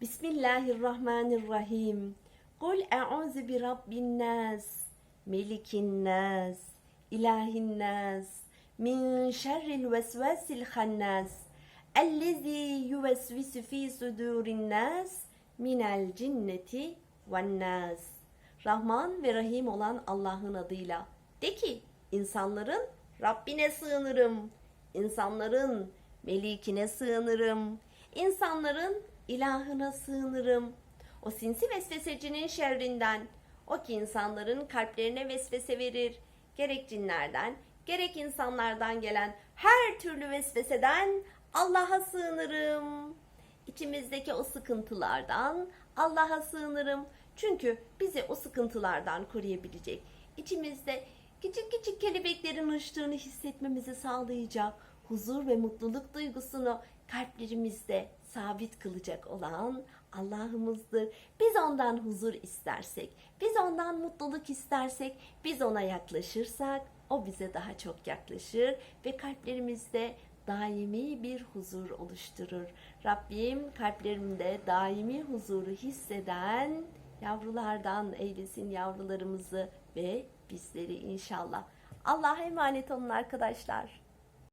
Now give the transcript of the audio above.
Bismillahirrahmanirrahim. Kul e'uzu bi rabbin nas, melikin nas, ilahin nas, min şerril vesvesil hannas, ellezî yuvesvisu fî sudurin nas, minel cinneti ven nas. Rahman ve Rahim olan Allah'ın adıyla. De ki, insanların Rabbine sığınırım. İnsanların melikine sığınırım. İnsanların ilahına sığınırım. O sinsi vesvesecinin şerrinden. O ki insanların kalplerine vesvese verir. Gerek cinlerden, gerek insanlardan gelen her türlü vesveseden Allah'a sığınırım. İçimizdeki o sıkıntılardan Allah'a sığınırım. Çünkü bizi o sıkıntılardan koruyabilecek. İçimizde küçük küçük kelebeklerin uçtuğunu hissetmemizi sağlayacak huzur ve mutluluk duygusunu kalplerimizde sabit kılacak olan Allah'ımızdır. Biz ondan huzur istersek, biz ondan mutluluk istersek, biz ona yaklaşırsak o bize daha çok yaklaşır ve kalplerimizde daimi bir huzur oluşturur. Rabbim kalplerimde daimi huzuru hisseden yavrulardan eylesin yavrularımızı ve bizleri inşallah. Allah'a emanet olun arkadaşlar.